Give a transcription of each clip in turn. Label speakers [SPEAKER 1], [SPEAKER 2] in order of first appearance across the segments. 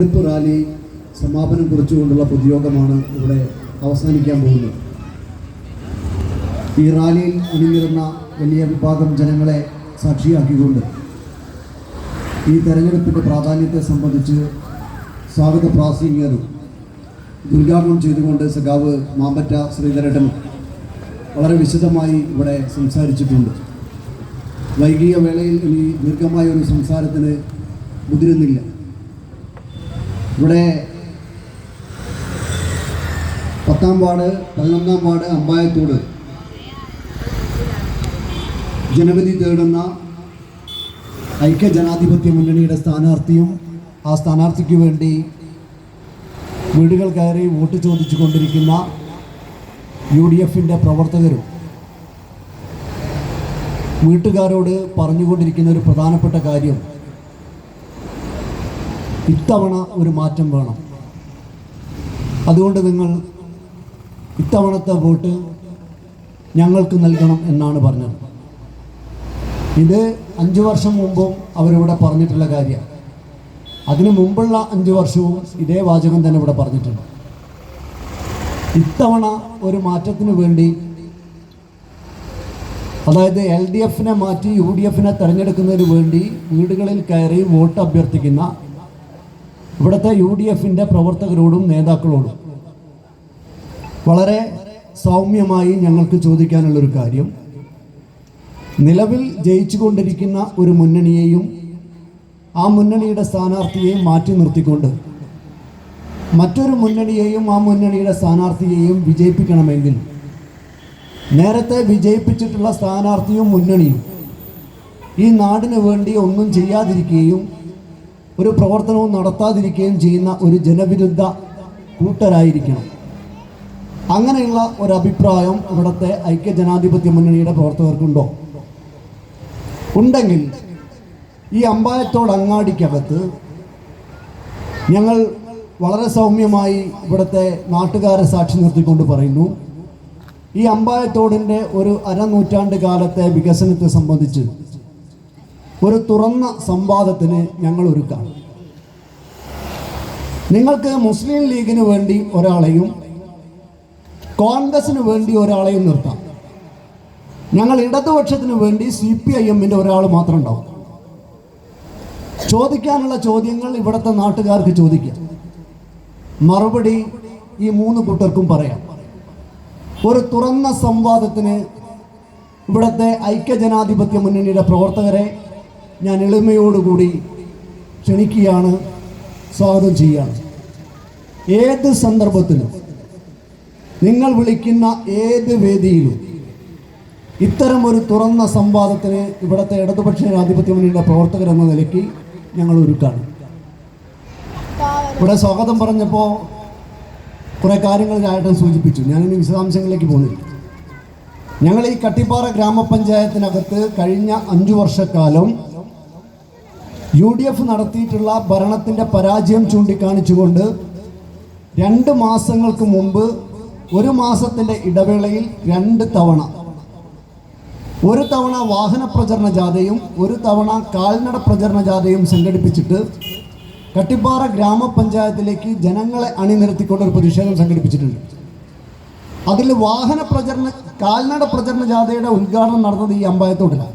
[SPEAKER 1] തെരഞ്ഞെടുപ്പ് റാലി സമാപനം കുറിച്ചുകൊണ്ടുള്ള പൊതുയോഗമാണ് ഇവിടെ അവസാനിക്കാൻ പോകുന്നത്. ഈ റാലിയിൽ അണിനിരുന്ന വലിയ വിഭാഗം ജനങ്ങളെ സാക്ഷിയാക്കിക്കൊണ്ട് ഈ തെരഞ്ഞെടുപ്പിന്റെ പ്രാധാന്യത്തെ സംബന്ധിച്ച് സ്വാഗത പ്രാസംഗികനും ഉദ്ഘാടനം ചെയ്തുകൊണ്ട് സഖാവ് മാമ്പറ്റ ശ്രീധരേട്ടൻ വളരെ വിശദമായി ഇവിടെ സംസാരിച്ചിട്ടുണ്ട്. വൈകിയ വേളയിൽ ഇനി ദീർഘമായ ഒരു സംസാരത്തിന് മുതിരുന്നില്ല. ഇവിടെ പത്താം വാർഡ് പതിനൊന്നാം വാർഡ് അമ്പായത്തോട് ജനവിധി തേടുന്ന ഐക്യ ജനാധിപത്യ മുന്നണിയുടെ സ്ഥാനാർത്ഥിയും ആ സ്ഥാനാർത്ഥിക്ക് വേണ്ടി വീടുകൾ കയറി വോട്ട് ചോദിച്ചു കൊണ്ടിരിക്കുന്ന യു ഡി എഫിന്റെ പ്രവർത്തകരും വീട്ടുകാരോട് പറഞ്ഞുകൊണ്ടിരിക്കുന്ന ഒരു പ്രധാനപ്പെട്ട കാര്യം ഇത്തവണ ഒരു മാറ്റം വേണം. അതുകൊണ്ട് നിങ്ങൾ ഇത്തവണത്തെ വോട്ട് ഞങ്ങൾക്ക് നൽകണം എന്നാണ് പറഞ്ഞത്. ഇത് അഞ്ച് വർഷം മുമ്പും അവരിവിടെ പറഞ്ഞിട്ടുള്ള കാര്യമാണ് അതിനു മുമ്പുള്ള അഞ്ച് വർഷവും ഇതേ വാചകം തന്നെ ഇവിടെ പറഞ്ഞിട്ടുണ്ട്. ഇത്തവണ ഒരു മാറ്റത്തിന് വേണ്ടി അതായത് എൽ ഡി എഫിനെ മാറ്റി യു ഡി എഫിനെ തെരഞ്ഞെടുക്കുന്നതിന് വേണ്ടി വീടുകളിൽ കയറി വോട്ട് അഭ്യർത്ഥിക്കുന്ന ഇവിടുത്തെ യു ഡി എഫിന്റെ പ്രവർത്തകരോടും നേതാക്കളോടും വളരെ സൗമ്യമായി ഞങ്ങൾക്ക് ചോദിക്കാനുള്ളൊരു കാര്യം. നിലവിൽ ജയിച്ചുകൊണ്ടിരിക്കുന്ന ഒരു മുന്നണിയെയും ആ മുന്നണിയുടെ സ്ഥാനാർത്ഥിയെയും മാറ്റി നിർത്തിക്കൊണ്ട് മറ്റൊരു മുന്നണിയെയും ആ മുന്നണിയുടെ സ്ഥാനാർത്ഥിയെയും വിജയിപ്പിക്കണമെങ്കിൽ നേരത്തെ വിജയിപ്പിച്ചിട്ടുള്ള സ്ഥാനാർത്ഥിയും മുന്നണിയും ഈ നാടിന് വേണ്ടി ഒന്നും ചെയ്യാതിരിക്കുകയും ഒരു പ്രവർത്തനവും നടത്താതിരിക്കുകയും ചെയ്യുന്ന ഒരു ജനവിരുദ്ധ കൂട്ടരായിരിക്കണം. അങ്ങനെയുള്ള ഒരു അഭിപ്രായം ഇവിടുത്തെ ഐക്യജനാധിപത്യ മുന്നണിയുടെ പ്രവർത്തകർക്കുണ്ടോ? ഉണ്ടെങ്കിൽ ഈ അമ്പായത്തോട് അങ്ങാടിക്കകത്ത് ഞങ്ങൾ വളരെ സൗമ്യമായി ഇവിടുത്തെ നാട്ടുകാരെ സാക്ഷി നിർത്തിക്കൊണ്ട് പറയുന്നു. ഈ അമ്പായത്തോടിന്റെ ഒരു അരനൂറ്റാണ്ട് കാലത്തെ വികസനത്തെ സംബന്ധിച്ച് ഒരു തുറന്ന സംവാദത്തിന് ഞങ്ങൾ ഒരുക്കാം. നിങ്ങൾക്ക് മുസ്ലിം ലീഗിന് വേണ്ടി ഒരാളെയും കോൺഗ്രസിന് വേണ്ടി ഒരാളെയും നിർത്താം. ഞങ്ങൾ ഇടതുപക്ഷത്തിന് വേണ്ടി സി പി ഐ എമ്മിന്റെ ഒരാൾ മാത്രം ഉണ്ടാവും. ചോദിക്കാനുള്ള ചോദ്യങ്ങൾ ഇവിടുത്തെ നാട്ടുകാർക്ക് ചോദിക്കാം. മറുപടി ഈ മൂന്ന് കൂട്ടർക്കും പറയാം. ഒരു തുറന്ന സംവാദത്തിന് ഇവിടുത്തെ ഐക്യജനാധിപത്യ മുന്നണിയുടെ പ്രവർത്തകരെ ഞാൻ എളിമയോടുകൂടി ക്ഷണിക്കുകയാണ് സ്വാഗതം ചെയ്യുകയാണ്. ഏത് സന്ദർഭത്തിലും നിങ്ങൾ വിളിക്കുന്ന ഏത് വേദിയിലും ഇത്തരം ഒരു തുറന്ന സംവാദത്തിന് ഇവിടുത്തെ ഇടതുപക്ഷ ജനാധിപത്യ മുന്നണിയുടെ പ്രവർത്തകർ എന്ന നിലയ്ക്ക് ഞങ്ങൾ ഒരുക്കാണ്. ഇവിടെ സ്വാഗതം പറഞ്ഞപ്പോൾ കുറേ കാര്യങ്ങൾ ചായട്ടൻ സൂചിപ്പിച്ചു. ഞാനിനി വിശദാംശങ്ങളിലേക്ക് പോകുന്നില്ല. ഞങ്ങൾ ഈ കട്ടിപ്പാറ ഗ്രാമപഞ്ചായത്തിനകത്ത് കഴിഞ്ഞ അഞ്ചു വർഷക്കാലം യു ഡി എഫ് നടത്തിയിട്ടുള്ള ഭരണത്തിന്റെ പരാജയം ചൂണ്ടിക്കാണിച്ചുകൊണ്ട് രണ്ട് മാസങ്ങൾക്ക് മുമ്പ് ഒരു മാസത്തിന്റെ ഇടവേളയിൽ രണ്ട് തവണ ഒരു തവണ വാഹന പ്രചരണ ജാഥയും ഒരു തവണ കാൽനട പ്രചരണ ജാഥയും സംഘടിപ്പിച്ചിട്ട് കട്ടിപ്പാറ ഗ്രാമപഞ്ചായത്തിലേക്ക് ജനങ്ങളെ അണിനിരത്തിക്കൊണ്ട് ഒരു പ്രതിഷേധം സംഘടിപ്പിച്ചിട്ടുണ്ട്. അതിൽ വാഹന പ്രചരണ കാൽനട പ്രചരണ ജാഥയുടെ ഉദ്ഘാടനം നടന്നത് ഈ അമ്പായത്തോട്ടിലാണ്.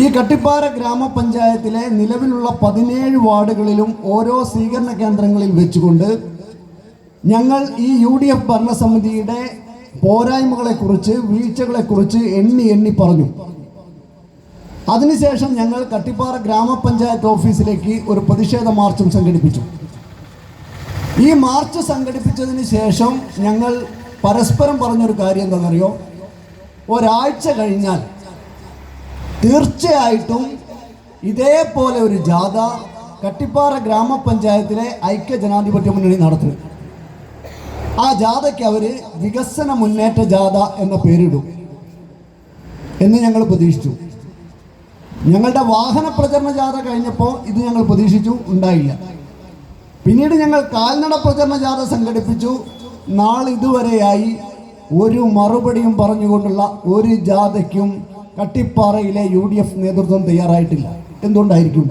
[SPEAKER 1] ഈ കട്ടിപ്പാറ ഗ്രാമപഞ്ചായത്തിലെ നിലവിലുള്ള പതിനേഴ് വാർഡുകളിലും ഓരോ സ്വീകരണ കേന്ദ്രങ്ങളിൽ വെച്ചുകൊണ്ട് ഞങ്ങൾ ഈ യു ഡി എഫ് ഭരണസമിതിയുടെ പോരായ്മകളെക്കുറിച്ച് വീഴ്ചകളെക്കുറിച്ച് എണ്ണി എണ്ണി പറഞ്ഞു. അതിനുശേഷം ഞങ്ങൾ കട്ടിപ്പാറ ഗ്രാമപഞ്ചായത്ത് ഓഫീസിലേക്ക് ഒരു പ്രതിഷേധ മാർച്ചും സംഘടിപ്പിച്ചു. ഈ മാർച്ച് സംഘടിപ്പിച്ചതിന് ശേഷം ഞങ്ങൾ പരസ്പരം പറഞ്ഞൊരു കാര്യം എന്താണെന്നറിയോ? ഒരാഴ്ച കഴിഞ്ഞാൽ തീർച്ചയായിട്ടും ഇതേപോലെ ഒരു ജാഥ കട്ടിപ്പാറ ഗ്രാമപഞ്ചായത്തിലെ ഐക്യ ജനാധിപത്യ മുന്നണി നടത്തും. ആ ജാഥയ്ക്ക് അവർ വികസന മുന്നേറ്റ ജാഥ എന്ന പേരിടും. എന്ന് ഞങ്ങൾ പ്രതീക്ഷിച്ചു. ഞങ്ങളുടെ വാഹന പ്രചരണ ജാഥ കഴിഞ്ഞപ്പോൾ ഇത് ഞങ്ങൾ പ്രതീക്ഷിച്ചു ഉണ്ടായില്ല. പിന്നീട് ഞങ്ങൾ കാൽനട പ്രചരണ ജാഥ സംഘടിപ്പിച്ചു. നാളിതുവരെയായി ഒരു മറുപടിയും പറഞ്ഞുകൊണ്ടുള്ള ഒരു ജാഥയ്ക്കും കട്ടിപ്പാറയിലെ യു ഡി എഫ് നേതൃത്വം തയ്യാറായിട്ടില്ല. എന്തുകൊണ്ടായിരിക്കും?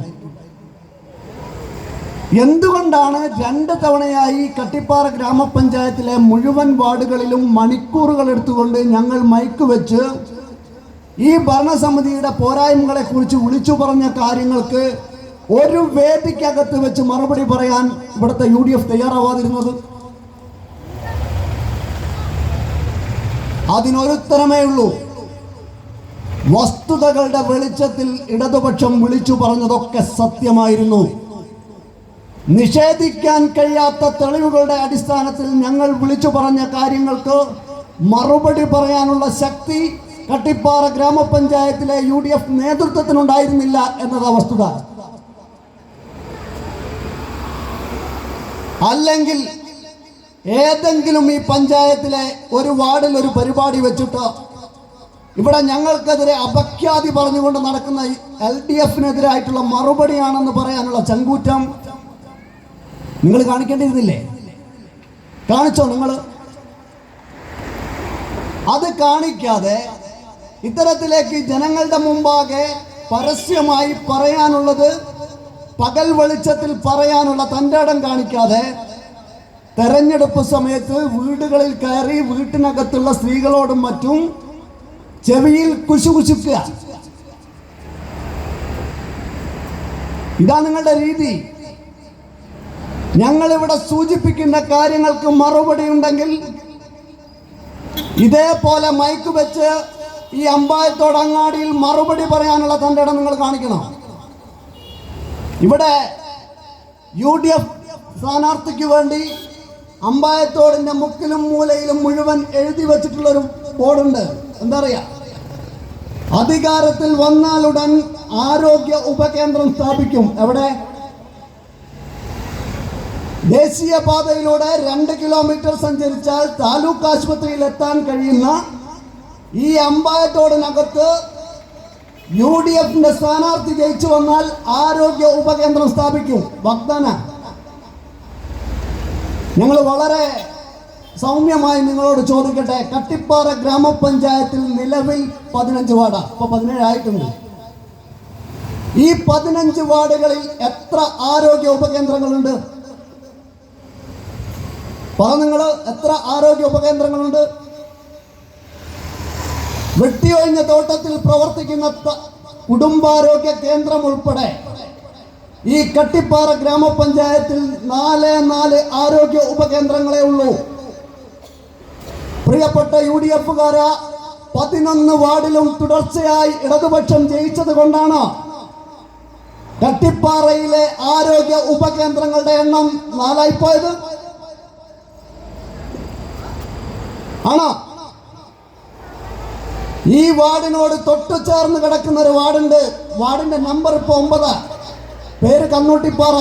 [SPEAKER 1] എന്തുകൊണ്ടാണ് രണ്ട് തവണയായി കട്ടിപ്പാറ ഗ്രാമപഞ്ചായത്തിലെ മുഴുവൻ വാർഡുകളിലും മണിക്കൂറുകൾ എടുത്തുകൊണ്ട് ഞങ്ങൾ മൈക്ക് വെച്ച് ഈ ഭരണസമിതിയുടെ പോരായ്മകളെ കുറിച്ച് വിളിച്ചു പറഞ്ഞ കാര്യങ്ങൾക്ക് ഒരു വേദിക്കകത്ത് വെച്ച് മറുപടി പറയാൻ ഇവിടുത്തെ യു ഡി എഫ് തയ്യാറാവാതിരുന്നത്? അതിനൊരുത്തരമേ ഉള്ളൂ. വസ്തുതകളുടെ വെളിച്ചത്തിൽ ഇടതുപക്ഷം വിളിച്ചു പറഞ്ഞതൊക്കെ സത്യമായിരുന്നു. നിഷേധിക്കാൻ കഴിയാത്ത തെളിവുകളുടെ അടിസ്ഥാനത്തിൽ ഞങ്ങൾ വിളിച്ചു പറഞ്ഞ കാര്യങ്ങൾക്ക് മറുപടി പറയാനുള്ള ശക്തി കട്ടിപ്പാറ ഗ്രാമപഞ്ചായത്തിലെ യു ഡി എഫ് നേതൃത്വത്തിനുണ്ടായിരുന്നില്ല എന്നതാ വസ്തുത. അല്ലെങ്കിൽ ഏതെങ്കിലും ഈ പഞ്ചായത്തിലെ ഒരു വാർഡിൽ ഒരു പരിപാടി വെച്ചിട്ട് ഇവിടെ ഞങ്ങൾക്കെതിരെ അപഖ്യാതി പറഞ്ഞുകൊണ്ട് നടക്കുന്ന എൽ ഡി എഫിനെതിരായിട്ടുള്ള മറുപടിയാണെന്ന് പറയാനുള്ള ചങ്കൂറ്റം നിങ്ങൾ കാണിക്കേണ്ടിയിരുന്നില്ലേ? കാണിച്ചോ നിങ്ങൾ? അത് കാണിക്കാതെ ഇത്തരത്തിലേക്ക് ജനങ്ങളുടെ മുമ്പാകെ പരസ്യമായി പറയാനുള്ളത് പകൽ വെളിച്ചത്തിൽ പറയാനുള്ള തന്റെ ഇടം കാണിക്കാതെ തെരഞ്ഞെടുപ്പ് സമയത്ത് വീടുകളിൽ കയറി വീട്ടിനകത്തുള്ള സ്ത്രീകളോടും മറ്റും ചെവിയിൽ കുശു കുശുക്കുക ഇതാ നിങ്ങളുടെ രീതി. ഞങ്ങളിവിടെ സൂചിപ്പിക്കുന്ന കാര്യങ്ങൾക്ക് മറുപടി ഉണ്ടെങ്കിൽ ഇതേപോലെ മൈക്ക് വെച്ച് ഈ അമ്പായത്തോട് അങ്ങാടിയിൽ മറുപടി പറയാനുള്ള തന്റെ ഇടം നിങ്ങൾ കാണിക്കണം. ഇവിടെ യു ഡി എഫ് സ്ഥാനാർത്ഥിക്ക് വേണ്ടി അമ്പായത്തോടിന്റെ മുക്കിലും മൂലയിലും മുഴുവൻ എഴുതി വച്ചിട്ടുള്ളൊരു ബോർഡുണ്ട് എന്താ പറയാ? അധികാരത്തിൽ വന്നാലുടൻ ആരോഗ്യ ഉപകേന്ദ്രം സ്ഥാപിക്കും. എവിടെ? ദേശീയപാതയിലൂടെ രണ്ട് കിലോമീറ്റർ സഞ്ചരിച്ചാൽ താലൂക്ക് ആശുപത്രിയിൽ എത്താൻ കഴിയുന്ന ഈ അമ്പായത്തോടിനകത്ത് യു ഡി എഫിന്റെ സ്ഥാനാർത്ഥി ജയിച്ചു വന്നാൽ ആരോഗ്യ ഉപകേന്ദ്രം സ്ഥാപിക്കും. വാഗ്ദാന ഞങ്ങൾ വളരെ സൗമ്യമായി നിങ്ങളോട് ചോദിക്കട്ടെ കട്ടിപ്പാറ ഗ്രാമപഞ്ചായത്തിൽ നിലവിൽ പതിനഞ്ച് വാർഡാ? ഇപ്പൊ പതിനേഴായിട്ടുണ്ട് ഈ പതിനഞ്ച് വാർഡുകളിൽ എത്ര ആരോഗ്യ ഉപകേന്ദ്രങ്ങളുണ്ട്? പറ നിങ്ങൾ എത്ര ആരോഗ്യ ഉപകേന്ദ്രങ്ങളുണ്ട്? വെട്ടിയൊഴിഞ്ഞ തോട്ടത്തിൽ പ്രവർത്തിക്കുന്ന കുടുംബാരോഗ്യ കേന്ദ്രം ഉൾപ്പെടെ ഈ കട്ടിപ്പാറ ഗ്രാമപഞ്ചായത്തിൽ നാല് നാല് ആരോഗ്യ ഉപകേന്ദ്രങ്ങളെ ഉള്ളൂ. പ്രിയപ്പെട്ട യു ഡി എഫുകാര പതിനൊന്ന് വാർഡിലും തുടർച്ചയായി ഇടതുപക്ഷം ജയിച്ചത് കൊണ്ടാണ് കട്ടിപ്പാറയിലെ ആരോഗ്യ ഉപകേന്ദ്രങ്ങളുടെ എണ്ണം നാലായി പോയത് ആണോ? ഈ വാർഡിനോട് തൊട്ടു ചേർന്ന് കിടക്കുന്ന ഒരു വാർഡുണ്ട്. വാർഡിന്റെ നമ്പർ ഇപ്പൊ ഒമ്പതാ. പേര് കണ്ണൂട്ടിപ്പാറ.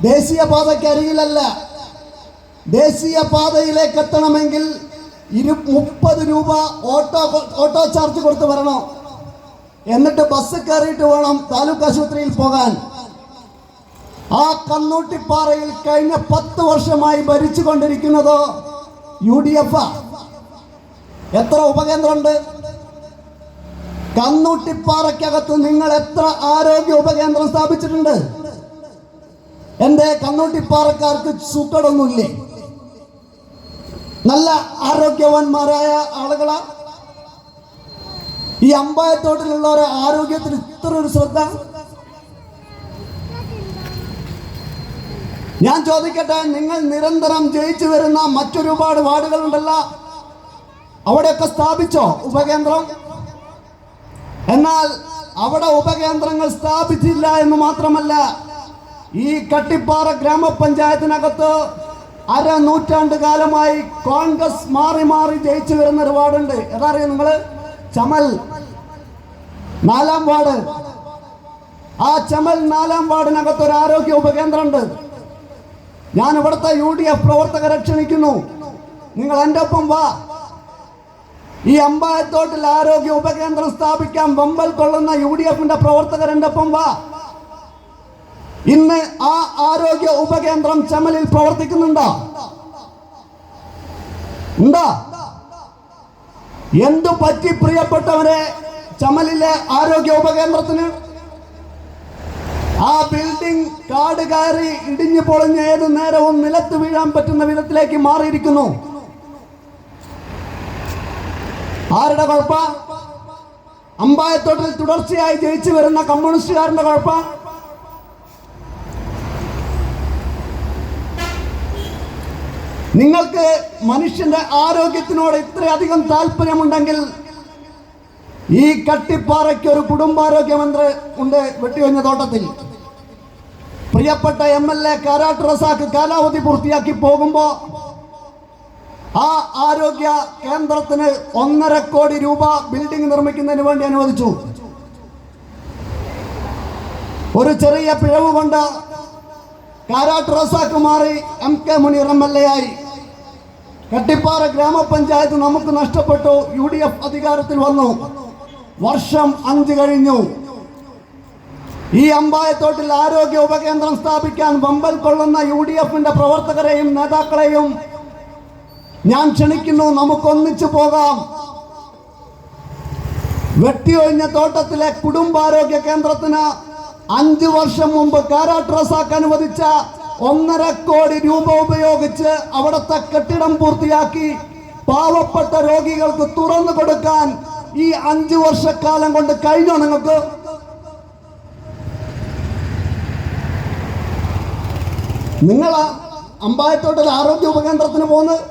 [SPEAKER 1] ദേശീയപാതയ്ക്ക് അരികിലല്ല. ദേശീയപാതയിലേക്ക് എത്തണമെങ്കിൽ ഇരു മുപ്പത് രൂപ ഓട്ടോ ഓട്ടോ ചാർജ് കൊടുത്ത് വരണം. എന്നിട്ട് ബസ് കയറിയിട്ട് വേണം താലൂക്ക് ആശുപത്രിയിൽ പോകാൻ. ആ കണ്ണൂട്ടിപ്പാറയിൽ കഴിഞ്ഞ പത്ത് വർഷമായി ഭരിച്ചുകൊണ്ടിരിക്കുന്നത് യു ഡി എഫ് എത്ര ഉപകേന്ദ്രമുണ്ട്? കണ്ണൂട്ടിപ്പാറയ്ക്കകത്ത് നിങ്ങൾ എത്ര ആരോഗ്യ ഉപകേന്ദ്രം സ്ഥാപിച്ചിട്ടുണ്ട്? എന്റെ കണ്ണൂട്ടിപ്പാറക്കാർക്ക് സൂക്കടൊന്നുമില്ലേ നല്ല ആരോഗ്യവാന്മാരായ ആളുകളാ. ഈ അമ്പായത്തോട്ടിലുള്ളവരെ ആരോഗ്യത്തിന് ഇത്ര ഒരു ശ്രദ്ധ. ഞാൻ ചോദിക്കട്ടെ നിങ്ങൾ നിരന്തരം ജയിച്ചു വരുന്ന മറ്റൊരുപാട് വാർഡുകളുണ്ടല്ലോ? അവിടെയൊക്കെ സ്ഥാപിച്ചോ ഉപകേന്ദ്രം? എന്നാൽ അവിടെ ഉപകേന്ദ്രങ്ങൾ സ്ഥാപിച്ചില്ല എന്ന് മാത്രമല്ല ഈ കട്ടിപ്പാറ ഗ്രാമപഞ്ചായത്തിനകത്ത് അര നൂറ്റാണ്ട് കാലമായി കോൺഗ്രസ് മാറി മാറി ജയിച്ചു വരുന്ന ഒരു വാർഡുണ്ട്. ഏതാ അറിയാം നിങ്ങൾ ചമൽ. നാലാം വാർഡ്. ആ ചമൽ നാലാം വാർഡിനകത്ത് ഒരു ആരോഗ്യ ഉപകേന്ദ്രമുണ്ട്. ഞാൻ ഇവിടുത്തെ യു ഡി എഫ് പ്രവർത്തകരെ ക്ഷണിക്കുന്നു. നിങ്ങൾ എന്റെ ഒപ്പം വാ. ഈ അമ്പായത്തോട്ടിൽ ആരോഗ്യ ഉപകേന്ദ്രം സ്ഥാപിക്കാൻ വമ്പൽ കൊള്ളുന്ന യു ഡി എഫിന്റെ പ്രവർത്തകർ എന്റെ ഒപ്പം വാ. ഇന്ന് ആ ആരോഗ്യ ഉപകേന്ദ്രം ചമലിൽ പ്രവർത്തിക്കുന്നുണ്ടോ? ഉണ്ടോ? എന്തു പറ്റി പ്രിയപ്പെട്ടവരെ ചമലിലെ ആരോഗ്യ ഉപകേന്ദ്രത്തിന്? ആ ബിൽഡിംഗ് കാട് കയറി ഇടിഞ്ഞു പൊളിഞ്ഞ് ഏത് നേരവും നിലത്ത് വീഴാൻ പറ്റുന്ന വിധത്തിലേക്ക് മാറിയിരിക്കുന്നു. ആരുടെ കുഴപ്പ? അമ്പായത്തോട്ടിൽ തുടർച്ചയായി ജയിച്ചു വരുന്ന കമ്മ്യൂണിസ്റ്റുകാരന്റെ കുഴപ്പ? നിങ്ങൾക്ക് മനുഷ്യന്റെ ആരോഗ്യത്തിനോട് ഇത്രയധികം താല്പര്യമുണ്ടെങ്കിൽ ഈ കട്ടിപ്പാറയ്ക്ക് ഒരു കുടുംബാരോഗ്യ മന്ത്രി ഉണ്ട് വെട്ടിയൊഞ്ഞ തോട്ടത്തിൽ. പ്രിയപ്പെട്ട M L A Karat Razak കാലാവധി പൂർത്തിയാക്കി പോകുമ്പോൾ ആ ആരോഗ്യ കേന്ദ്രത്തിന് ഒന്നര കോടി രൂപ ബിൽഡിംഗ് നിർമ്മിക്കുന്നതിന് വേണ്ടി അനുവദിച്ചു. ഒരു ചെറിയ പിഴവ് കൊണ്ട് കാരാട്ട് റസാക്ക് മാറി M K Muneer M L A ആയി. കട്ടിപ്പാറ ഗ്രാമപഞ്ചായത്ത് നമുക്ക് നഷ്ടപ്പെട്ടു. യു ഡി എഫ് അധികാരത്തിൽ വന്നു. വർഷം അഞ്ച് കഴിഞ്ഞു. ഈ അമ്പായത്തോട്ടിൽ ആരോഗ്യ ഉപകേന്ദ്രം സ്ഥാപിക്കാൻ വമ്പൽ കൊള്ളുന്ന യു ഡി എഫിന്റെ പ്രവർത്തകരെയും നേതാക്കളെയും ഞാൻ ക്ഷണിക്കുന്നു. നമുക്കൊന്നിച്ചു പോകാം. വെട്ടിയൊഴിഞ്ഞ തോട്ടത്തിലെ കുടുംബാരോഗ്യ കേന്ദ്രത്തിന് അഞ്ചു വർഷം മുമ്പ് കാരാട്രസാക്ക് അനുവദിച്ച ഒന്നര കോടി രൂപ ഉപയോഗിച്ച് അവിടുത്തെ കെട്ടിടം പൂർത്തിയാക്കി പാവപ്പെട്ട രോഗികൾക്ക് തുറന്നു കൊടുക്കാൻ ഈ അഞ്ചു വർഷക്കാലം കൊണ്ട് കഴിഞ്ഞോ നിങ്ങൾക്ക്? നിങ്ങൾ അമ്പായത്തോട്ടിൽ ആരോഗ്യ ഉപകേന്ദ്രത്തിന് പോകുന്നത്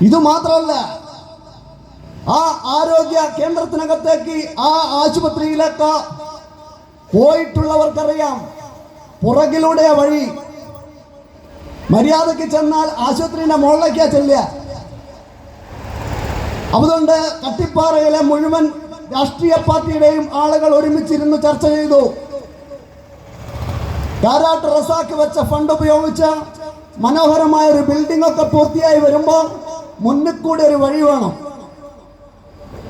[SPEAKER 1] ഇത് മാത്രമല്ല ആ ആരോഗ്യ കേന്ദ്രത്തിനകത്തേക്ക് ആ ആശുപത്രിയിലേക്ക് പോയിട്ടുള്ളവർക്കറിയാം പുറകിലൂടെ വഴി. മര്യാദയ്ക്ക് ചെന്നാൽ ആശുപത്രിയുടെ മുകളിലേക്കാ ചെല്ലുക. അതുകൊണ്ട് കട്ടിപ്പാറയിലെ മുഴുവൻ രാഷ്ട്രീയ പാർട്ടിയുടെയും ആളുകൾ ഒരുമിച്ചിരുന്ന് ചർച്ച ചെയ്തു. കാരാട്ട് റസാക്ക് വെച്ച ഫണ്ട് ഉപയോഗിച്ച് മനോഹരമായ ഒരു ബിൽഡിംഗ് ഒക്കെ പൂർത്തിയായി വരുമ്പോൾ മുന്നിൽ കൂടി ഒരു വഴി വേണം.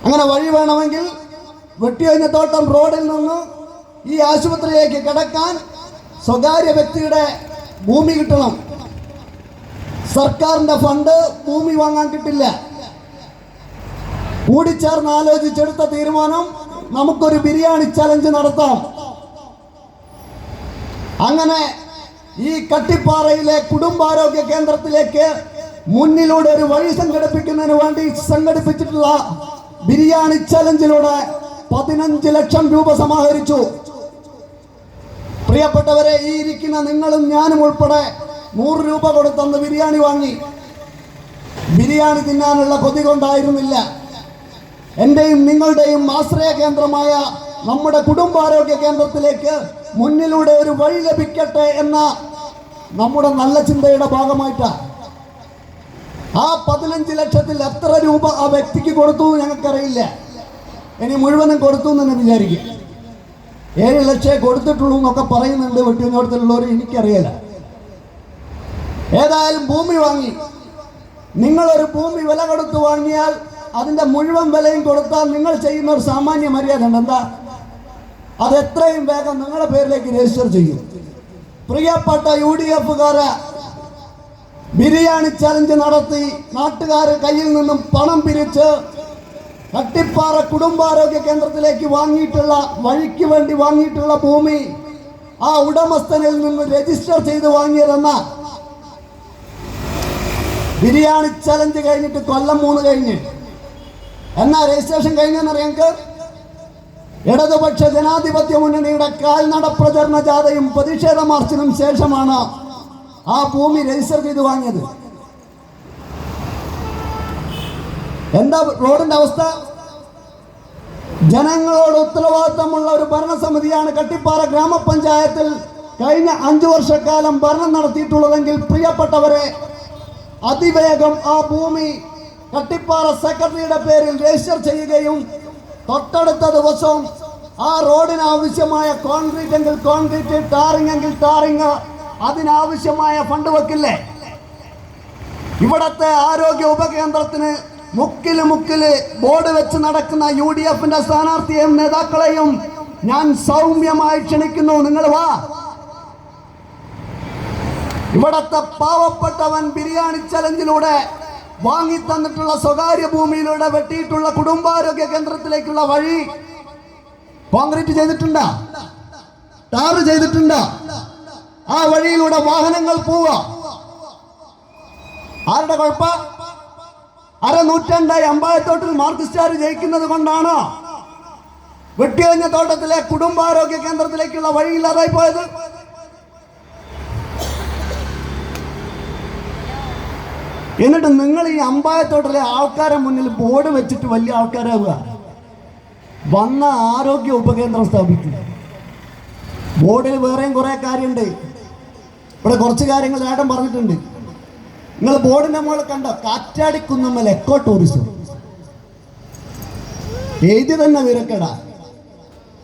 [SPEAKER 1] അങ്ങനെ വഴി വേണമെങ്കിൽ വെട്ടിയൊഴിഞ്ഞ തോട്ടം റോഡിൽ നിന്ന് ഈ ആശുപത്രിയിലേക്ക് കിടക്കാൻ സ്വകാര്യ വ്യക്തിയുടെ ഭൂമി കിട്ടണം. സർക്കാരിന്റെ ഫണ്ട് ഭൂമി വാങ്ങാൻ കിട്ടില്ല. കൂടിച്ചേർന്ന് ആലോചിച്ചെടുത്ത തീരുമാനം നമുക്കൊരു ബിരിയാണി ചലഞ്ച് നടത്താം. അങ്ങനെ ഈ കട്ടിപ്പാറയിലെ കുടുംബാരോഗ്യ കേന്ദ്രത്തിലേക്ക് മുന്നിലൂടെ ഒരു വഴി സംഘടിപ്പിക്കുന്നതിന് വേണ്ടി സംഘടിപ്പിച്ചിട്ടുള്ള ബിരിയാണി ചലഞ്ചിലൂടെ പതിനഞ്ച് ലക്ഷം രൂപ സമാഹരിച്ചു. പ്രിയപ്പെട്ടവരെ ഈ ഇരിക്കുന്ന നിങ്ങളും ഞാനും ഉൾപ്പെടെ നൂറ് രൂപ കൊടുത്തന്ന് ബിരിയാണി വാങ്ങി. ബിരിയാണി തിന്നാനുള്ള കൊതി കൊണ്ടായിരുന്നില്ല. എന്റെയും നിങ്ങളുടെയും ആശ്രയ കേന്ദ്രമായ നമ്മുടെ കുടുംബാരോഗ്യ കേന്ദ്രത്തിലേക്ക് മുന്നിലൂടെ ഒരു വഴി ലഭിക്കട്ടെ എന്ന നമ്മുടെ നല്ല ചിന്തയുടെ ഭാഗമായിട്ടാണ് ആ പതിനഞ്ച് ലക്ഷത്തിൽ എത്ര രൂപ ആ വ്യക്തിക്ക് കൊടുത്തു ഞങ്ങൾക്കറിയില്ല. ഇനി മുഴുവനും കൊടുത്തു എന്ന് തന്നെ വിചാരിക്കും ഏഴ് ലക്ഷേ കൊടുത്തിട്ടുള്ളൂ എന്നൊക്കെ പറയുന്നുണ്ട് വെട്ടിയത്തോട്ടത്തിലുള്ളവർ എനിക്കറിയില്ല. ഏതായാലും ഭൂമി വാങ്ങി. നിങ്ങളൊരു ഭൂമി വില കൊടുത്ത് വാങ്ങിയാൽ അതിന്റെ മുഴുവൻ വിലയും കൊടുത്താൽ നിങ്ങൾ ചെയ്യുന്ന ഒരു സാമാന്യ മര്യാദ ഉണ്ട്. എന്താ? അത് എത്രയും വേഗം നിങ്ങളുടെ പേരിലേക്ക് രജിസ്റ്റർ ചെയ്യും. പ്രിയപ്പെട്ട യു ഡി എഫുകാര് ബിരിയാണി ചലഞ്ച് നടത്തി നാട്ടുകാർ കയ്യിൽ നിന്നും പണം പിരിച്ച് കട്ടിപ്പാറ കുടുംബാരോഗ്യ കേന്ദ്രത്തിലേക്ക് വാങ്ങിയിട്ടുള്ള വഴിക്ക് വേണ്ടി വാങ്ങിയിട്ടുള്ള ഭൂമി ആ ഉടമസ്ഥനിൽ നിന്ന് രജിസ്റ്റർ ചെയ്ത് വാങ്ങിയതെന്ന? ബിരിയാണി ചലഞ്ച് കഴിഞ്ഞിട്ട് കൊല്ലം മൂന്ന് കഴിഞ്ഞ്. എന്നാ രജിസ്ട്രേഷൻ കഴിഞ്ഞെന്നറിയാം ഇടതുപക്ഷ ജനാധിപത്യ മുന്നണിയുടെ കാൽനട പ്രചരണ ജാഥയും പ്രതിഷേധ മാർച്ചിനും ശേഷമാണ് ആ ഭൂമി രജിസ്റ്റർ ചെയ്ത് വാങ്ങിയത്. എന്താ റോഡിന്റെ അവസ്ഥ? ജനങ്ങളോട് ഉത്തരവാദിത്തമുള്ള ഒരു ഭരണസമിതിയാണ് കട്ടിപ്പാറ ഗ്രാമപഞ്ചായത്തിൽ കഴിഞ്ഞ അഞ്ചു വർഷക്കാലം ഭരണം നടത്തിയിട്ടുള്ളതെങ്കിൽ പ്രിയപ്പെട്ടവരെ അതിവേഗം ആ ഭൂമി കട്ടിപ്പാറ സെക്രട്ടറിയുടെ പേരിൽ രജിസ്റ്റർ ചെയ്യുകയും തൊട്ടടുത്ത ദിവസം ആ റോഡിന് ആവശ്യമായ കോൺക്രീറ്റ് എങ്കിൽ കോൺക്രീറ്റ് ടാറിംഗ് എങ്കിൽ ടാറിംഗ് അതിനാവശ്യമായ ഫണ്ട് വെക്കില്ലേ? ഇവിടത്തെ ആരോഗ്യ ഉപകേന്ദ്രത്തിന് മുക്കിൽ മുക്കിൽ ബോർഡ് വെച്ച് നടക്കുന്ന യു ഡി എഫിന്റെ സ്ഥാനാർത്ഥിയെയും നേതാക്കളെയും ഞാൻ സൗമ്യമായി ക്ഷണിക്കുന്നു. നിങ്ങൾ വാ. ഇവിടത്തെ പാവപ്പെട്ടവൻ ബിരിയാണി ചലഞ്ചിലൂടെ വാങ്ങി തന്നിട്ടുള്ള സ്വകാര്യ ഭൂമിയിലൂടെ വെട്ടിയിട്ടുള്ള കുടുംബാരോഗ്യ കേന്ദ്രത്തിലേക്കുള്ള വഴി കോൺക്രീറ്റ് ചെയ്തിട്ടുണ്ട്? ടാർ ചെയ്തിട്ടുണ്ട്? ആ വഴിയിലൂടെ വാഹനങ്ങൾ പോവുക. ആരുടെ കുഴപ്പ? അരനൂറ്റാണ്ടായി അമ്പായത്തോട്ടിൽ മാർക്സിസ്റ്റുകാർ ജയിക്കുന്നത് കൊണ്ടാണോ വെട്ടിയഞ്ഞ തോട്ടത്തിലെ കുടുംബാരോഗ്യ കേന്ദ്രത്തിലേക്കുള്ള വഴിയില്ലാതായി പോയത് എന്നിട്ട് നിങ്ങൾ ഈ അമ്പായത്തോട്ടിലെ ആൾക്കാരെ മുന്നിൽ ബോർഡ് വെച്ചിട്ട് വലിയ ആൾക്കാരാവുക. വന്ന ആരോഗ്യ ഉപകേന്ദ്രം സ്ഥാപിക്കും. ബോർഡിൽ വേറെയും കുറേ കാര്യമുണ്ട്. ഇവിടെ കുറച്ച് കാര്യങ്ങൾ ചേട്ടൻ പറഞ്ഞിട്ടുണ്ട്. നിങ്ങൾ ബോർഡിന്റെ മുകളിൽ കണ്ടോ? കാറ്റാടിക്കുന്നമ്മൽ എക്കോ ടൂറിസം എഴുതി തന്നെ വിരക്കട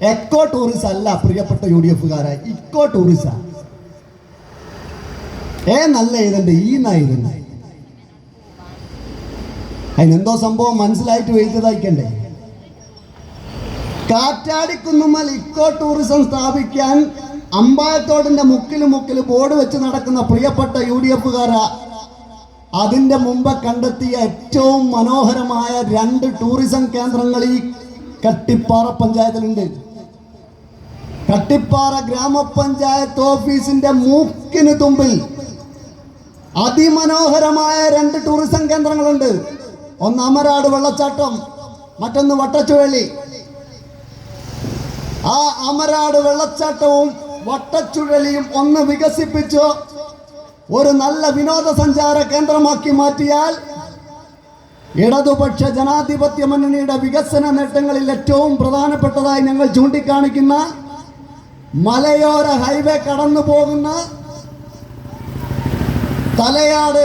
[SPEAKER 1] എക്കോ ടൂറിസം അല്ല പ്രിയപ്പെട്ട യു ഡി എഫുകാരായ ഇക്കോ ടൂറിസം ഏ നല്ല എഴുതണ്ട് ഈ നായിരുന്നു അതിനെന്തോ സംഭവം മനസ്സിലായിട്ട് എഴുതിയതായിക്കണ്ടേ? കാറ്റാടിക്കുന്നുമ്മൽ ഇക്കോ ടൂറിസം സ്ഥാപിക്കാൻ അമ്പായത്തോടിന്റെ മുക്കിലും മുക്കിൽ ബോർഡ് വെച്ച് നടക്കുന്ന പ്രിയപ്പെട്ട യു ഡി എഫുകാരാ അതിന്റെ മുമ്പ് കണ്ടെത്തിയ ഏറ്റവും മനോഹരമായ രണ്ട് ടൂറിസം കേന്ദ്രങ്ങൾ ഈ കട്ടിപ്പാറ പഞ്ചായത്തിലുണ്ട്. കട്ടിപ്പാറ ഗ്രാമപഞ്ചായത്ത് ഓഫീസിന്റെ മൂക്കിന് തുമ്പിൽ അതിമനോഹരമായ രണ്ട് ടൂറിസം കേന്ദ്രങ്ങളുണ്ട്. ഒന്ന് അമരാട് വെള്ളച്ചാട്ടം മറ്റൊന്ന് വട്ടച്ചുഴലി. ആ അമരാട് വെള്ളച്ചാട്ടവും വട്ടച്ചുഴലിയും ഒന്ന് വികസിപ്പിച്ചു ഒരു നല്ല വിനോദസഞ്ചാര കേന്ദ്രമാക്കി മാറ്റിയാൽ ഇടതുപക്ഷ ജനാധിപത്യ മുന്നണിയുടെ വികസന നേട്ടങ്ങളിൽ ഏറ്റവും പ്രധാനപ്പെട്ടതായി ഞങ്ങൾ ചൂണ്ടിക്കാണിക്കുന്ന മലയോര ഹൈവേ കടന്നു പോകുന്ന തലയാട്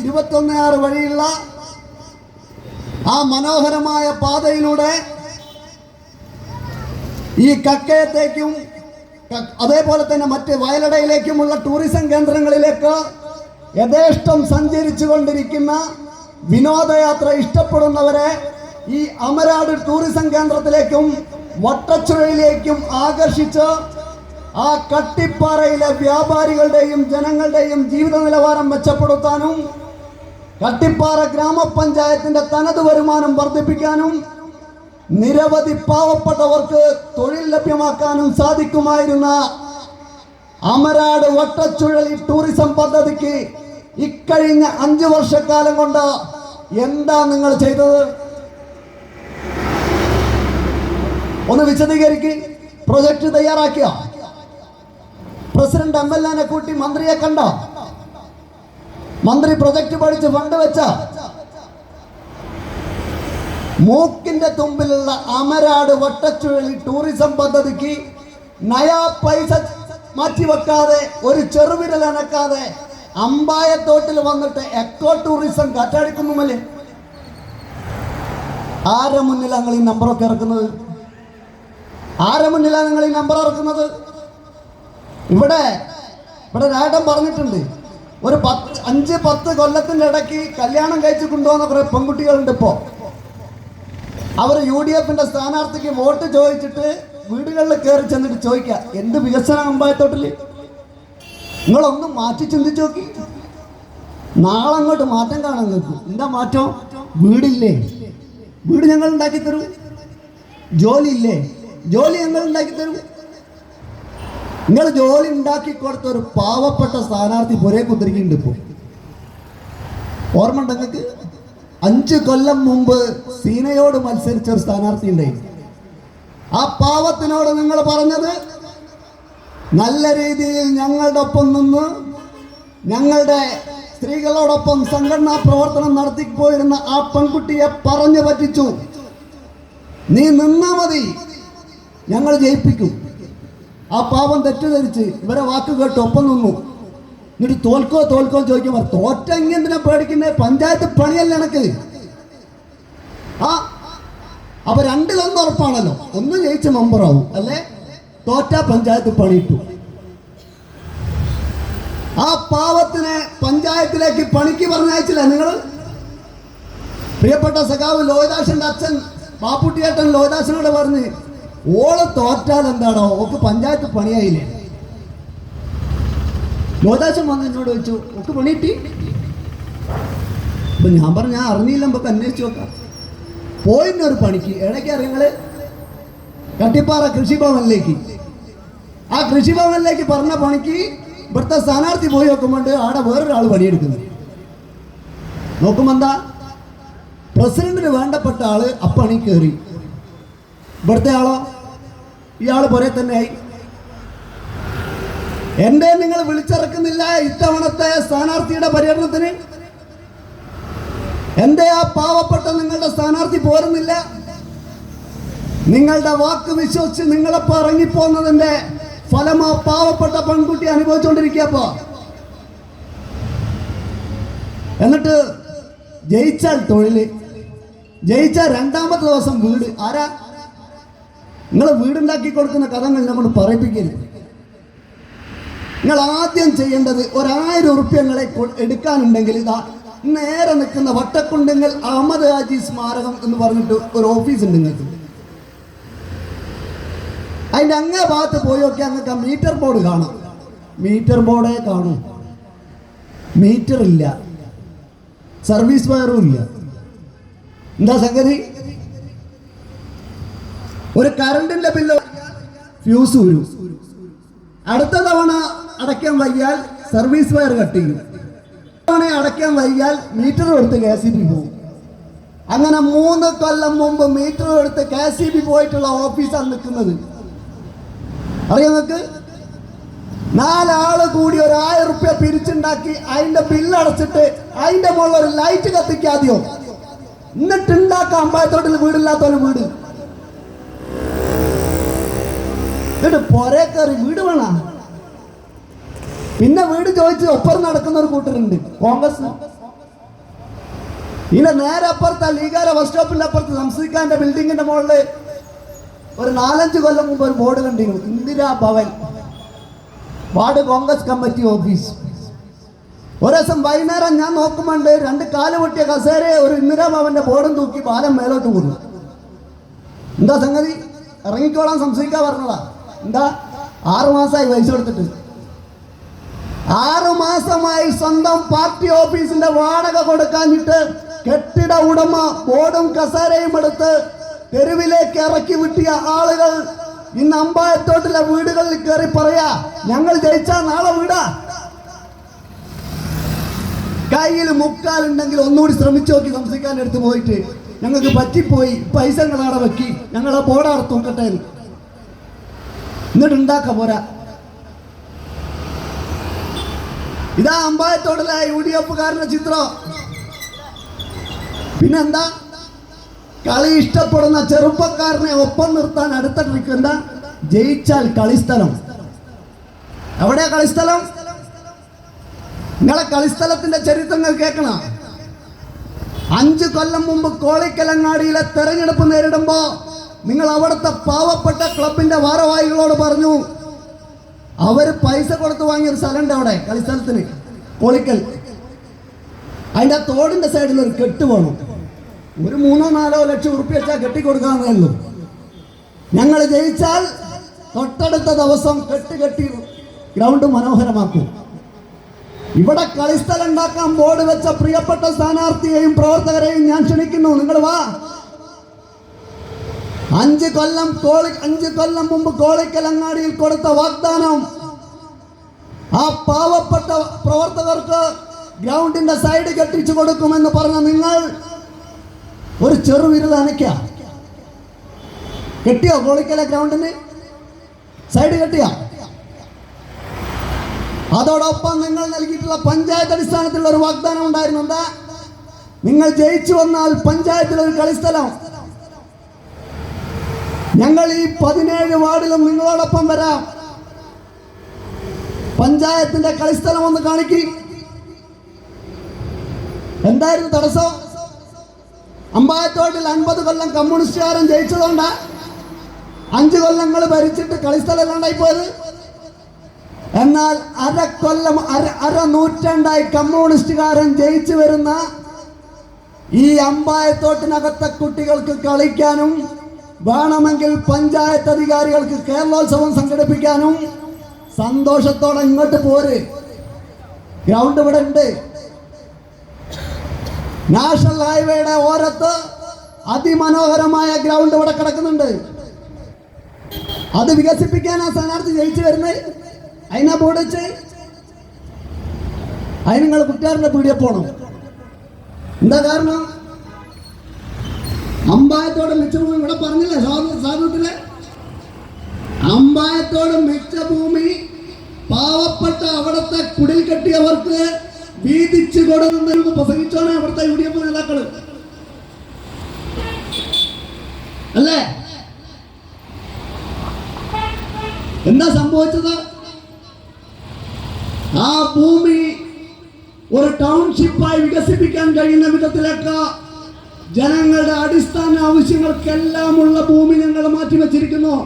[SPEAKER 1] ഇരു ആറ് വഴിയുള്ള ആ മനോഹരമായ പാതയിലൂടെ ഈ കക്കയത്തേക്കും അതേപോലെ തന്നെ മറ്റ് വയലടയിലേക്കുമുള്ള ടൂറിസം കേന്ദ്രങ്ങളിലേക്ക് യഥേഷ്ടം സഞ്ചരിച്ചു കൊണ്ടിരിക്കുന്ന വിനോദയാത്ര ഇഷ്ടപ്പെടുന്നവരെ ഈ അമരാട് ടൂറിസം കേന്ദ്രത്തിലേക്കും വട്ടച്ചുഴയിലേക്കും ആകർഷിച്ച് ആ കട്ടിപ്പാറയിലെ വ്യാപാരികളുടെയും ജനങ്ങളുടെയും ജീവിത നിലവാരം മെച്ചപ്പെടുത്താനും കട്ടിപ്പാറ ഗ്രാമപഞ്ചായത്തിന്റെ തനത് വരുമാനം വർദ്ധിപ്പിക്കാനും നിരവധി പാവപ്പെട്ടവർക്ക് തൊഴിൽ ലഭ്യമാക്കാനും സാധിക്കുമായിരുന്ന അമരാട് വട്ടച്ചുഴലി ടൂറിസം പദ്ധതിക്ക് ഇക്കഴിഞ്ഞ അഞ്ചു വർഷക്കാലം കൊണ്ട് എന്താ നിങ്ങൾ ചെയ്തത്? ഒന്ന് വിശദീകരിക്ക്. പ്രൊജക്ട് തയ്യാറാക്കിയ. പ്രസിഡന്റ് എം എൽ എനെ കൂട്ടി മന്ത്രിയെ കണ്ട? മന്ത്രി പ്രൊജക്ട് പഠിച്ച് ഫണ്ട് വെച്ച. മൂക്കിന്റെ തുമ്പിലുള്ള അമരാട് വട്ടച്ചുഴലി ടൂറിസം പദ്ധതിക്ക് നയാ പൈസ മാറ്റിവെക്കാതെ ഒരു ചെറുവിരൽ അനക്കാതെ അമ്പായത്തോട്ടിൽ വന്നിട്ട് എക്കോ ടൂറിസം കറ്റടിക്കുന്നുമല്ലേ? ആരെ മുന്നിലാണ് നിങ്ങൾ ഈ നമ്പറൊക്കെ ഇറക്കുന്നത്? ആരെ മുന്നിലാണ് നിങ്ങൾ ഈ നമ്പർ ഇറക്കുന്നത്? ഇവിടെ ഇവിടെ രാട്ടം പറഞ്ഞിട്ടുണ്ട്. ഒരു പത്ത് അഞ്ച് പത്ത് കൊല്ലത്തിന്റെ ഇടയ്ക്ക് കല്യാണം കഴിച്ചു കൊണ്ടുപോകുന്ന കുറേ പെൺകുട്ടികളുണ്ട് ഇപ്പോ. അവർ യു ഡി എഫിന്റെ സ്ഥാനാർത്ഥിക്ക് വോട്ട് ചോദിച്ചിട്ട് വീടുകളിൽ കയറി ചെന്നിട്ട് ചോദിക്കുക എന്ത് വികസന അമ്പായത്തോട്ടിൽ നിങ്ങളൊന്നും മാറ്റി ചിന്തിച്ചു നോക്കി. നാളെ അങ്ങോട്ട് മാറ്റം കാണാൻ നിൽക്കും. എന്താ മാറ്റം? വീടില്ലേ. വീട് ഞങ്ങൾ ഉണ്ടാക്കി തരും. ജോലി ഇല്ലേ ജോലി ഞങ്ങൾ ഉണ്ടാക്കി തരും. നിങ്ങൾ ജോലി ഉണ്ടാക്കി കൊടുത്ത ഒരു പാവപ്പെട്ട സ്ഥാനാർത്ഥി പുരേ കുത്തിരിക്കുന്നുണ്ട് ഇപ്പോൾ ഓർമ്മ നിങ്ങൾക്ക്? അഞ്ച് കൊല്ലം മുമ്പ് സീനയോട് മത്സരിച്ച ഒരു സ്ഥാനാർത്ഥി ഉണ്ടായിരുന്നു. ആ പാവത്തിനോട് നിങ്ങൾ പറഞ്ഞത് നല്ല രീതിയിൽ ഞങ്ങളുടെ ഒപ്പം നിന്ന് ഞങ്ങളുടെ സ്ത്രീകളോടൊപ്പം സംഘടനാ പ്രവർത്തനം നടത്തി പോയിരുന്ന ആ പെൺകുട്ടിയെ പറഞ്ഞു പറ്റിച്ചു. നീ നിന്നാ മതി. ഞങ്ങൾ ജയിപ്പിക്കും. ആ പാവം തെറ്റിദ്ധരിച്ച് ഇവരെ വാക്ക് കേട്ട് ഒപ്പം നിന്നു. എന്നിട്ട് തോൽക്കോ തോൽക്കോ ചോദിക്കുമ്പോൾ തോറ്റെങ്കിൽ എന്തിനാ പേടിക്കുന്നത് പഞ്ചായത്ത് പണിയല്ല എനക്ക്. ആ അപ്പൊ രണ്ടിലൊന്നും ഉറപ്പാണല്ലോ. ഒന്ന് ജയിച്ച മെമ്പറാവും അല്ലേ? തോറ്റ പഞ്ചായത്ത് പണിയിട്ടു. ആ പാവത്തിനെ പഞ്ചായത്തിലേക്ക് പണിക്ക് പറഞ്ഞയച്ചില്ല നിങ്ങൾ പ്രിയപ്പെട്ട സഖാവ് ലോഹിതാശന്റെ അച്ഛൻ ബാപ്പുട്ടിയേട്ടൻ ലോഹിതാശനോട് പറഞ്ഞ് ഓൾ തോറ്റാൽ എന്താണോ? ഓക്ക് പഞ്ചായത്ത് പണിയായില്ലേ? ലോഹിദാസൻ വന്ന് എന്നോട് ചോദിച്ചു ഒക്കെ പണിയിട്ടി അപ്പൊ ഞാൻ പറഞ്ഞു ഞാൻ അറിഞ്ഞില്ല നമുക്ക് അന്വേഷിച്ച് നോക്കാം. പോയിന്ന ഒരു പണിക്ക് ഇടയ്ക്ക് അറിയങ്ങൾ കട്ടിപ്പാറ കൃഷിഭവനിലേക്ക്. ആ കൃഷിഭവനിലേക്ക് പറഞ്ഞ പണിക്ക് ഇവിടുത്തെ സ്ഥാനാർത്ഥി പോയി നോക്കുമ്പോൾ ആടെ വേറൊരാൾ പണിയെടുക്കുന്നത്. നോക്കുമ്പോ എന്താ? പ്രസിഡന്റിന് വേണ്ടപ്പെട്ട ആൾ അപ്പണി കയറി. ഇവിടുത്തെ ആളോ? ഇയാൾ പുറേ തന്നെയായി എന്റെ നിങ്ങൾ വിളിച്ചിറക്കുന്നില്ല ഇത്തവണത്തെ സ്ഥാനാർത്ഥിയുടെ പര്യടനത്തിന്? എന്റെ ആ പാവപ്പെട്ട നിങ്ങളുടെ സ്ഥാനാർത്ഥി പോരുന്നില്ല? നിങ്ങളുടെ വാക്ക് വിശ്വസിച്ച് നിങ്ങളിപ്പോ ഇറങ്ങിപ്പോന്നതിന്റെ ഫലം ആ പാവപ്പെട്ട പെൺകുട്ടി അനുഭവിച്ചുകൊണ്ടിരിക്കപ്പോ എന്നിട്ട് ജയിച്ചാൽ തൊഴിൽ ജയിച്ചാൽ രണ്ടാമത്തെ ദിവസം വീട്. ആരാ? നിങ്ങൾ വീടുണ്ടാക്കി കൊടുക്കുന്ന കഥ എന്നെ കൊണ്ട് പറയിപ്പിക്കരുത്. നിങ്ങൾ ആദ്യം ചെയ്യേണ്ടത് ഒരായിരം ഉറുപ്പ്യങ്ങളെ എടുക്കാനുണ്ടെങ്കിൽ ഇതാ നേരെ നിൽക്കുന്ന വട്ടക്കുണ്ടെങ്കിൽ അഹമ്മദ് ഹാജി സ്മാരകം എന്ന് പറഞ്ഞിട്ട് ഒരു ഓഫീസ് ഉണ്ട് നിങ്ങൾക്ക് അതിന്റെ അങ്ങേ ഭാഗത്ത് പോയി നോക്കി അങ്ങക്ക് ആ മീറ്റർ ബോർഡ് കാണാം. മീറ്റർ ബോർഡേ കാണൂ. മീറ്റർ ഇല്ല. സർവീസ് വയറും ഇല്ല. എന്താ സംഗതി? ഒരു കറണ്ടിന്റെ ബില്ല് ഫ്യൂസ് വരും. അടുത്ത തവണ അടയ്ക്കാൻ വൈകിയാൽ സർവീസ് വയർ കട്ട് ചെയ്യും. തവണ അടയ്ക്കാൻ വൈകിയാൽ മീറ്റർ കൊടുത്ത് കെ സി ബി പോകും. അങ്ങനെ മൂന്ന് കൊല്ലം മുമ്പ് മീറ്റർ കൊടുത്ത് കെ സി ബി പോയിട്ടുള്ള ഓഫീസാണ് നിൽക്കുന്നത്. അറിയാം നിങ്ങൾക്ക് നാലാൾ കൂടി ഒരു ആയിരം റുപ്യ പിരിച്ചുണ്ടാക്കി അതിന്റെ ബില്ല് അടച്ചിട്ട് അതിന്റെ മുകളിൽ ഒരു ലൈറ്റ് കത്തിക്കാതെയോ എന്നിട്ട് ഉണ്ടാക്കാം അമ്പായത്തോട്ടിൽ വീടില്ലാത്തവന് വീട്. എന്നിട്ട് പൊരേ കയറി വീട് വേണ? പിന്നെ വീട് ചോദിച്ച് ഒപ്പം നടക്കുന്ന ഒരു കൂട്ടരുണ്ട്. കോൺഗ്രസ്. ഇതിന്റെ നേരെ അപ്പുറത്ത് ലീഗാര ബസ് സ്റ്റോപ്പിന്റെ അപ്പുറത്ത് സംസ്കരിക്കാന്റെ ബിൽഡിങ്ങിന്റെ മുകളിൽ ഒരു നാലഞ്ച് കൊല്ലം മുമ്പ് ഒരു ബോർഡ് കണ്ടിരുന്നു. Indira Bhavan. Ward Congress committee office. ഒരു ദിവസം വൈകുന്നേരം ഞാൻ നോക്കുമ്പോണ്ട് രണ്ട് കാൽ പൊട്ടിയ കസേര ഒരു ഇന്ദിരാ ഭവന്റെ ബോർഡും തൂക്കി പാലം മേലോട്ട് പോകുന്നു എന്താ സംഗതി? ഇറങ്ങിക്കോളാൻ സംശയിക്കാൻ പറഞ്ഞതാ. എന്താ? ആറുമാസമായി പൈസ കൊടുത്തിട്ട്. ആറു മാസമായി സ്വന്തം പാർട്ടി ഓഫീസിന്റെ വാടക കൊടുക്കാഞ്ഞിട്ട് കെട്ടിട ഉടമ ബോർഡും കസേരയും എടുത്ത് തെരുവിലേക്ക് ഇറക്കി വിട്ടിയ ആളുകൾ ഇന്ന് അമ്പായത്തോട്ടിലെ വീടുകളിൽ കയറി പറയാ ഞങ്ങൾ ജയിച്ചാ നാളെ വീടാ കയ്യിൽ മുക്കാലുണ്ടെങ്കിൽ ഒന്നുകൂടി ശ്രമിച്ചു നോക്കി സംസിക്കാൻ എടുത്ത് പോയിട്ട് ഞങ്ങൾക്ക് പറ്റിപ്പോയി പൈസ ഞങ്ങളവിടെ വെക്കി ഞങ്ങളെ ബോർഡാടെ തൂക്കട്ടെ എന്ന്. എന്നിട്ട് പോരാ ഇതാ അമ്പായത്തോടുള്ള യു ഡി എഫുകാരുടെ ചിത്രം. പിന്നെന്താ? കളി ഇഷ്ടപ്പെടുന്ന ചെറുപ്പക്കാരനെ ഒപ്പം നിർത്താൻ അടുത്ത ട്രിക്ക് എന്താ? ജയിച്ചാൽ കളിസ്ഥലം. എവിടെയാ കളിസ്ഥലം? നിങ്ങളെ കളിസ്ഥലത്തിന്റെ ചരിത്രങ്ങൾ കേൾക്കണ. അഞ്ചു കൊല്ലം മുമ്പ് കോളിക്കലങ്ങാടിയിലെ തെരഞ്ഞെടുപ്പ് നേരിടുമ്പോ നിങ്ങൾ അവിടുത്തെ പാവപ്പെട്ട ക്ലബിന്റെ ഭാരവാഹികളോട് പറഞ്ഞു അവർ പൈസ കൊടുത്ത് വാങ്ങിയ ഒരു സ്ഥലമുണ്ട് അവിടെ കളിസ്ഥലത്തിന്. പൊളിക്കൽ. അതിന്റെ തോടിന്റെ സൈഡിൽ ഒരു കെട്ട് വേണം. ഒരു മൂന്നോ നാലോ ലക്ഷം ഉറുപ്പ്യ വെച്ചാൽ കെട്ടിക്കൊടുക്കാന്നേ ഉള്ളൂ ഞങ്ങൾ ജയിച്ചാൽ തൊട്ടടുത്ത ദിവസം കെട്ട് കെട്ടി ഗ്രൗണ്ട് മനോഹരമാക്കും. ഇവിടെ കളിസ്ഥലം ഉണ്ടാക്കാൻ ബോർഡ് വെച്ച പ്രിയപ്പെട്ട സ്ഥാനാർത്ഥിയെയും പ്രവർത്തകരെയും ഞാൻ ക്ഷണിക്കുന്നു. നിങ്ങൾ വാ. അഞ്ച് കൊല്ലം കോളി അഞ്ച് കൊല്ലം മുമ്പ് കോളിക്കലങ്ങാടിയിൽ കൊടുത്ത വാഗ്ദാനം. ആ പാവപ്പെട്ട പ്രവർത്തകർക്ക് ഗ്രൗണ്ടിന്റെ സൈഡ് കെട്ടിച്ചു കൊടുക്കുമെന്ന് പറഞ്ഞ നിങ്ങൾ ഒരു ചെറുവിരൽ അനയ്ക്ക കെട്ടിയോ കോളിക്കല ഗ്രൗണ്ടിന്? സൈഡ് കെട്ടിയോ? അതോടൊപ്പം നിങ്ങൾ നൽകിയിട്ടുള്ള പഞ്ചായത്ത് അടിസ്ഥാനത്തിലുള്ള ഒരു വാഗ്ദാനം ഉണ്ടായിരുന്നു. എന്താ? നിങ്ങൾ ജയിച്ചു വന്നാൽ പഞ്ചായത്തിലൊരു കളിസ്ഥലം. ഞങ്ങൾ ഈ പതിനേഴ് വാർഡിലും നിങ്ങളോടൊപ്പം വരാം. പഞ്ചായത്തിന്റെ കളിസ്ഥലം ഒന്ന് കാണിക്കി. എന്തായിരുന്നു തടസ്സം? അമ്പായത്തോട്ടിൽ അൻപത് കൊല്ലം കമ്മ്യൂണിസ്റ്റുകാരൻ ജയിച്ചതുകൊണ്ടാ അഞ്ച് കൊല്ലങ്ങൾ ഭരിച്ചിട്ട് കളിസ്ഥലം ഇല്ലാണ്ടായി പോയത്? എന്നാൽ അര കൊല്ലം അര അര നൂറ്റാണ്ടായി കമ്മ്യൂണിസ്റ്റുകാരൻ ജയിച്ചു വരുന്ന ഈ അമ്പായത്തോട്ടിനകത്തെ കുട്ടികൾക്ക് കളിക്കാനും വേണമെങ്കിൽ പഞ്ചായത്ത് അധികാരികൾക്ക് കേരളോത്സവം സംഘടിപ്പിക്കാനും സന്തോഷത്തോടെ ഇങ്ങോട്ട് പോര്. ഗ്രൗണ്ട് ഇവിടെ ഉണ്ട്. നാഷണൽ ഹൈവേയുടെ ഓരത്ത് അതിമനോഹരമായ ഗ്രൗണ്ട് ഇവിടെ കിടക്കുന്നുണ്ട്.
[SPEAKER 2] അത് വികസിപ്പിക്കാൻ ആ സ്ഥാനാർത്ഥി ജയിച്ചു വരുന്നത് അതിനെ പൊടിച്ച് അതിന് നിങ്ങൾ പീടിയെ പോണം. എന്താ കാരണം? അമ്പായത്തോടെ മിച്ചഭൂമി ഇവിടെ പറഞ്ഞില്ലേ? സാധനത്തിൽ അമ്പായത്തോട് മിച്ചഭൂമി പാവപ്പെട്ട അവിടുത്തെ കുടിൽ കെട്ടിയവർക്ക് വീതിച്ചു കൊടുക്കുന്ന പ്രസംഗിച്ചോണേ അവിടുത്തെ യു ഡി എഫ് നേതാക്കൾ. അല്ലേ? എന്താ സംഭവിച്ചത്? ആ ഭൂമി ഒരു ടൗൺഷിപ്പായി വികസിപ്പിക്കാൻ കഴിയുന്ന വിധത്തിലേക്ക് ജനങ്ങളുടെ അടിസ്ഥാന ആവശ്യങ്ങൾക്കെല്ലാമുള്ള ഭൂമി ഞങ്ങൾ മാറ്റിവെച്ചിരിക്കുന്നു.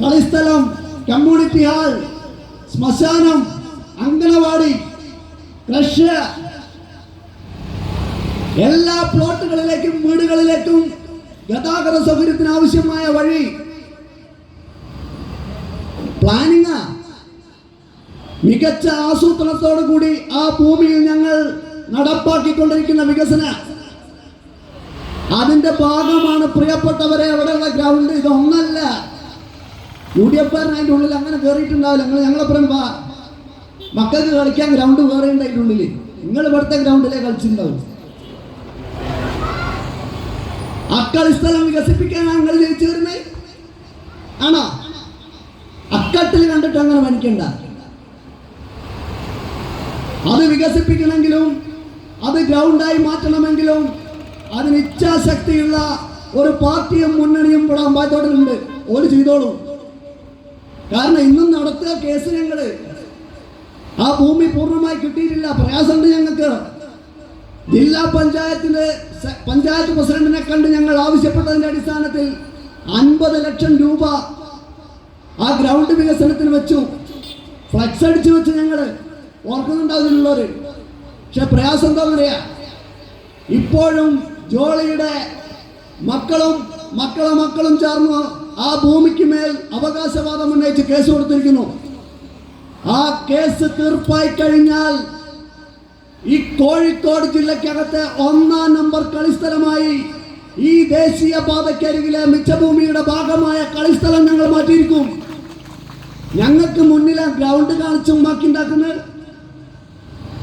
[SPEAKER 2] കളിസ്ഥലം കമ്മ്യൂണിറ്റി ഹാൾ ശ്മശാനം അംഗനവാടി കൃഷി. എല്ലാ പ്ലോട്ടുകളിലേക്കും വീടുകളിലേക്കും ഗതാഗത സൗകര്യത്തിന് ആവശ്യമായ വഴി. പ്ലാനിങ്. മികച്ച ആസൂത്രണത്തോടു കൂടി ആ ഭൂമിയിൽ ഞങ്ങൾ നടപ്പാക്കിക്കൊണ്ടിരിക്കുന്ന വികസന. അതിന്റെ ഭാഗമാണ് പ്രിയപ്പെട്ടവരെ അവിടെയുള്ള ഗ്രൗണ്ട്. ഇതൊന്നല്ല യു ഡി അതിന്റെ ഉള്ളിൽ അങ്ങനെ കയറിയിട്ടുണ്ടാവില്ല നിങ്ങൾ ഞങ്ങളപ്പുറം വാ. മക്കൾക്ക് കളിക്കാൻ ഗ്രൗണ്ട് വേറെ നിങ്ങൾ ഇവിടുത്തെ ഗ്രൗണ്ടിലേ കളിച്ചിട്ടുണ്ടാവും. സ്ഥലം വികസിപ്പിക്കാനാണ് നിങ്ങൾ ജയിച്ചു വരുന്നത് ആണോ? അക്കട്ടിൽ കണ്ടിട്ട് അങ്ങനെ മനിക്കണ്ട അത് വികസിപ്പിക്കണമെങ്കിലും അത് ഗ്രൗണ്ടായി മാറ്റണമെങ്കിലും അതിന് ഇച്ഛാശക്തിയുള്ള ഒരു പാർട്ടിയും മുന്നണിയും ഇവിടെ അമ്പായത്തോട്ടിലുണ്ട്. ഓര് ചെയ്തോളൂ. കാരണം ഇന്നും നടത്തുക കേസ് ഞങ്ങൾ ആ ഭൂമി പൂർണമായി കിട്ടിയിട്ടില്ല. പ്രയാസമുണ്ട് ഞങ്ങൾക്ക്. ജില്ലാ പഞ്ചായത്തിന്റെ പഞ്ചായത്ത് പ്രസിഡന്റിനെ കണ്ട് ഞങ്ങൾ ആവശ്യപ്പെട്ടതിന്റെ അടിസ്ഥാനത്തിൽ അൻപത് ലക്ഷം രൂപ ആ ഗ്രൗണ്ട് വികസനത്തിന് വെച്ചു. ഫ്ലക്സ് അടിച്ചു വെച്ച് ഞങ്ങൾ ഓർക്കുന്നുണ്ടാവുന്നുള്ളവര് പക്ഷെ പ്രയാസം എന്താ പറയാ? ഇപ്പോഴും ജോളിയുടെ മക്കളും മക്കളെ മക്കളും ചേർന്ന് ആ ഭൂമിക്ക് മേൽ അവകാശവാദം ഉന്നയിച്ച് കേസ് കൊടുത്തിരിക്കുന്നു. ആ കേസ് തീർപ്പായി കഴിഞ്ഞാൽ ഈ കോഴിക്കോട് ജില്ലക്കകത്തെ ഒന്നാം നമ്പർ കളിസ്ഥലമായി ഈ ദേശീയ പാതക്കരികിലെ മിച്ചഭൂമിയുടെ ഭാഗമായ കളിസ്ഥലം ഞങ്ങൾ മാറ്റിയിരിക്കും. ഞങ്ങൾക്ക് മുന്നിലെ ഗ്രൗണ്ട് കാണിച്ചും ബാക്കി ഉണ്ടാക്കുന്നത്